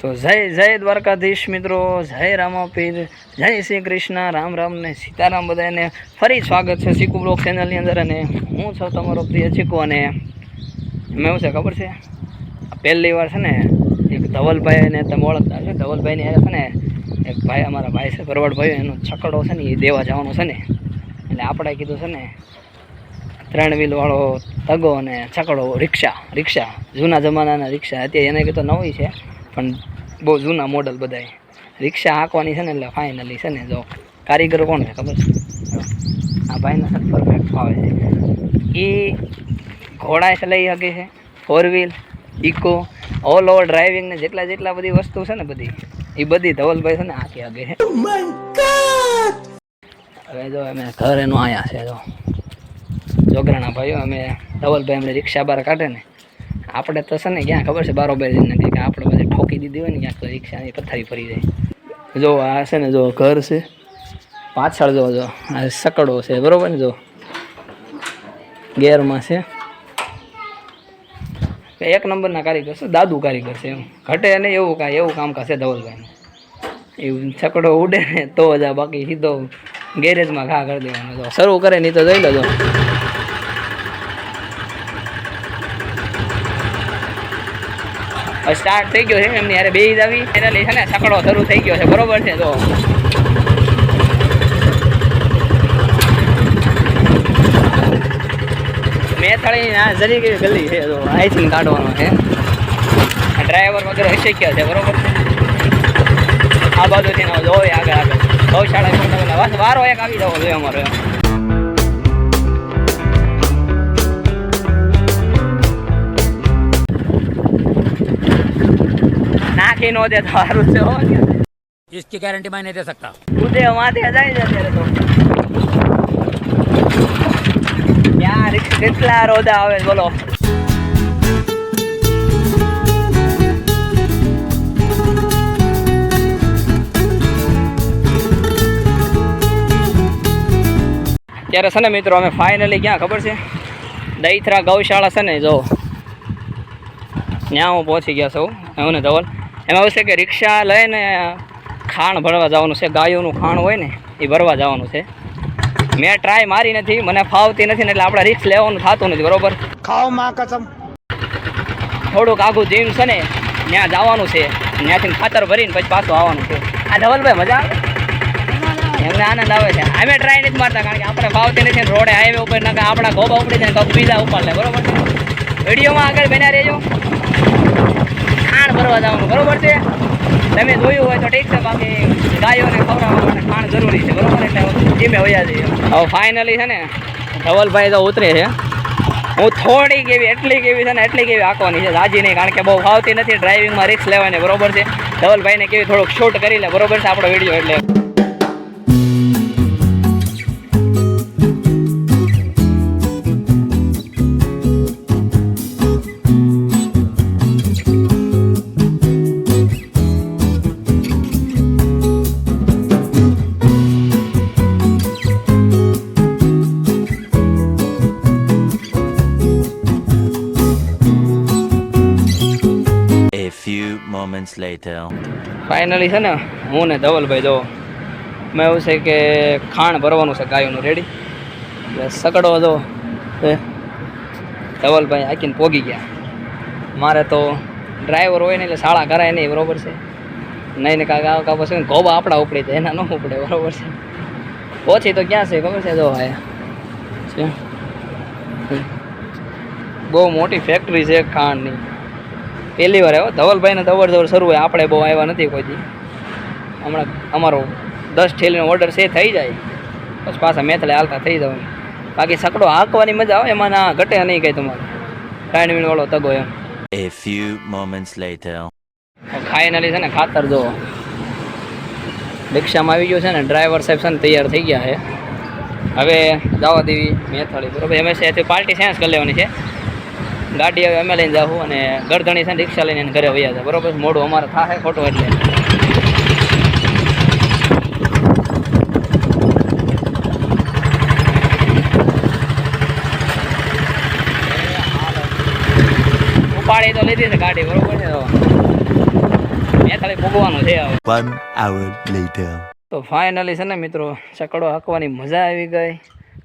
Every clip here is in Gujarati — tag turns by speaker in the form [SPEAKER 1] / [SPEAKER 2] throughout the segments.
[SPEAKER 1] તો જય જય દ્વારકાધીશ મિત્રો, જય રામાપીર, જય શ્રી કૃષ્ણ રામ રામ ને સીતારામ બધાને ફરી સ્વાગત છે ચીકુ બ્લોક ચેનલની અંદર અને હું છું તમારો પ્રિય ચીકુ અને મેં છે, ખબર છે? પહેલી વાર છે ને એક ધવલભાઈને તમે ઓળખતા છો ધવલભાઈની હારે છે ને એક ભાઈ, અમારા ભાઈ છે, ભરવાડભાઈ, એનો છકડો છે ને એ દેવા જવાનો છે ને. એટલે આપણે કીધું છે ને, ત્રણ વ્હીલવાળો તગો અને છકડો, રિક્ષા રિક્ષા, જૂના જમાનાના રિક્ષા. અત્યારે એને કીધું નવી છે. પણ બહુ જૂના મોડલ બધાય. રિક્ષા હાંકવાની છે ને એટલે ફાઇનલી છે ને જો કારીગર કોણ છે ખબર? છે આ ભાઈને પરફેક્ટ ફાવે છે. એ ઘોડા ચલાવી શકે છે. Four wheel Eeco all over driving ને જેટલા જેટલા બધી વસ્તુ છે ને બધી એ બધી ધવલભાઈ છે ને હાંકી શકે છે. હવે જો અમે ઘર એનું આયા છે જો. જોગરાણા ભાઈઓ અમે ધવલભાઈ અમને રિક્ષા બહાર કાઢે ને આપણે તો છે ને ક્યાં ખબર છે, બારોબર નથી કે આપણે બધે ઠોકી દીધી હોય ને ક્યાંક રિક્ષાની પથારી ફરી જાય જો આ છે ને જો ઘર છે, પાછળ જો જો, આ સકડો છે, બરોબર ને જો? ગેરમાં છે. એક નંબરના કારીગર છે, દાદુ કારીગર છે એમ. ઘટે નહીં, એવું કાંઈ, એવું કામ કરશે ધવલભાઈનું. એવું છકડો ઉડે ને તો જ આ બાકી સીધો ગેરેજમાં ઘા કરી દેવાનો શરૂ કરે નહીં તો જોઈ લેજો. સ્ટાર્ટ થઈ ગયો છે, એમની યારે બે આવી ફાઇનલી છે ને સકડો શરૂ થઈ ગયો છે, બરોબર છે તો મેથળી ના જરી કેવી ગલી છે તો આઈસિંગ કાઢવાનો છે. ડ્રાઈવર વગેરે ગયો છે, બરોબર છે. આ બાજુથી જોઈ આગળ આગળ. ગૌશાળા વારો એક આવી જવો જોઈએ અમારો નાખી નો દે તો સારું છે હો
[SPEAKER 2] इसकी गारंटी मैं नहीं दे सकता
[SPEAKER 1] ઉદે માથે જાય છે અત્યારે તો ત્યાં રિક્ષા કેટલા રોદા આવે છે બોલો ત્યારે છે ને મિત્રો અમે ફાઇનલી ક્યાં ખબર છે દૈથરા ગૌશાળા છે ને જો ત્યાં હું પહોંચી ગયા છું હું ને ધવલ એમાં એવું છે કે રિક્ષા લઈને ખાણ ભરવા જવાનું છે ગાયોનું ખાણ હોય ને એ ભરવા જવાનું છે. મેં ટ્રાય મારી નથી મને ફાવતી નથી ને એટલે આપણે રિક્ષ લેવાનું થતું નથી બરોબર?
[SPEAKER 2] ખાઓ કસમ.
[SPEAKER 1] થોડુંક આઘું જીમ છે ને ત્યાં જવાનું છે. ત્યાંથી ખાતર ભરીને પછી પાછું આવવાનું છે. આ ધવલભાઈ મજા આવે? એમને આનંદ આવે છે. અમે ટ્રાય નથી મારતા કારણ કે આપણે ફાવતી નથી રોડે હાઈવે ઉપર ના આપણા ગોબા ઉપડી જાય બીજા ઉપર લે બરોબર? વિડીયોમાં આગળ બન્યા રહેજો. ખાણ ભરવા જવાનું, બરોબર છે? તમે જોયું હોય તો ઠીક છે, બાકી ગાયોને ખવડાવવા માટે ખાણ જરૂરી છે, બરોબર? એટલે ધીમે વયા જઈએ. હવે ફાઇનલી છે ને, ધવલભાઈ તો ઉતરે છે. હું થોડીક એવી એટલી કેવી છે ને, એટલી કેવી આંકવાની છે, રાજી નહીં, કારણ કે બહુ ફાવતી નથી ડ્રાઇવિંગમાં રિસ્ક લેવાની, બરોબર છે? ધવલભાઈને કેવી થોડુંક શૂટ કરી લે, બરોબર છે, આપણો વીડિયો એટલે.
[SPEAKER 3] Later.
[SPEAKER 1] ફાઇનલી છે ને, હું ને ધવલભાઈ જો, મેં એવું છે કે ખાણ ભરવાનું છે ગાયોનું રેડી એટલે સકડો જો ધવલભાઈ આખીને પોગી ગયા. મારે તો ડ્રાઈવર હોય ને એટલે શાળા કરાય નહીં, બરોબર છે. નહીં ને કાંક આ કાંક પછી ગોબા આપણા ઉપડી જાય, એના ન ઉપડે, બરોબર છે. ઓછી તો ક્યાં છે, ખબર છે જો છે. બહુ મોટી ફેક્ટરી છે ખાંડની પહેલી વાર આવ્યો. ધવલભાઈને તો અવર જવર શરૂ હોય. આપણે બહુ આવ્યા નથી કોઈ હમણાં અમારો દસ ઠેલીનો ઓર્ડર છે થઈ જાય. પછી પાછા મેથલે હાલતા થઈ જવાનું બાકી સકડો હાંકવાની મજા આવે એમાં ના ઘટે નહીં કંઈ તમારે. ત્રણ વીણ વાળો તગો એમ.
[SPEAKER 3] A few moments later.
[SPEAKER 1] Finally છે ને ખાતર જો રિક્ષામાં આવી ગયું છે ને ડ્રાઈવર સાહેબ છે ને તૈયાર થઈ ગયા છે. હવે જવા દેવી મેથળી. બરોબર? એમ પાર્ટી સાયન્સ કરી લેવાની છે. ગાડી હવે અમે લઈને જાઉં અને ગરધણી છે રિક્ષા લઈને એને ઘરે વયા છે બરોબર? મોડું અમારે થાય ખોટું એટલે. ઉપાડી તો લીધી છે ગાડી બરોબર છે? મેં ખાલી ભોગવાનું છે હવે. તો ફાઇનલી છે ને મિત્રો ચકડો હાંકવાની મજા આવી ગઈ.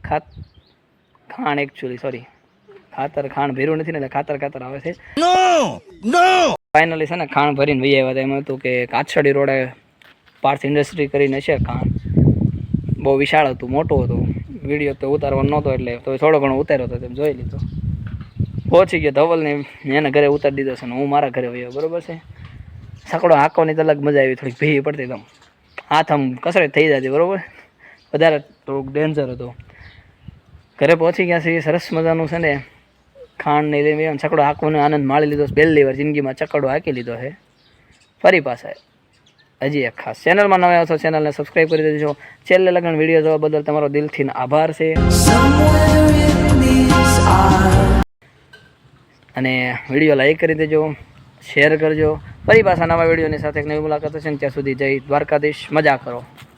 [SPEAKER 1] ખાત ખાણ એકચ્યુઅલી સોરી ખાતર ખાણ ભર્યું નથી ને એટલે ખાતર ખાતર આવે છે. ફાઇનલી છે ને ખાણ ભરીને વહી આવ્યા હતા. એમાં હતું કે કાછડી રોડે પાર્થ ઇન્ડસ્ટ્રી કરીને છે ખાણ બહુ વિશાળ હતું મોટું હતું. વીડિયો તો ઉતારવાનો નહોતો એટલે તો થોડો ઘણો ઉતાર્યો હતો તેમ જોઈ લીધો. પહોંચી ગયો ધવલને એના ઘરે ઉતારી દીધો છે ને હું મારા ઘરે વયો બરોબર છે? સકડો હાંકવાની તો અલગ મજા આવી થોડીક ભીડ પડતી તમ હાથ આમ કસરત થઈ જતી બરોબર? વધારે થોડુંક ડેન્જર હતું. ઘરે પહોંચી ગયા છે સરસ મજાનું છે ને ખાંડ ને લઈને ચકડો હાંકવાનો આનંદ માણી લીધો. પહેલી વાર જિંદગીમાં ચકડો હાંકી લીધો છે. ફરી પાછા હજી એક ખાસ ચેનલમાં નવા આવશો ચેનલને સબસ્ક્રાઈબ કરી દેજો. છેલ્લે લગન વીડિયો જોવા બદલ તમારો દિલથી આભાર છે. અને વીડિયો લાઈક કરી દેજો શેર કરજો. ફરી પાછા નવા વિડીયોની સાથે એક નવી મુલાકાત હશે ત્યાં સુધી જય દ્વારકાધીશ. મજા કરો.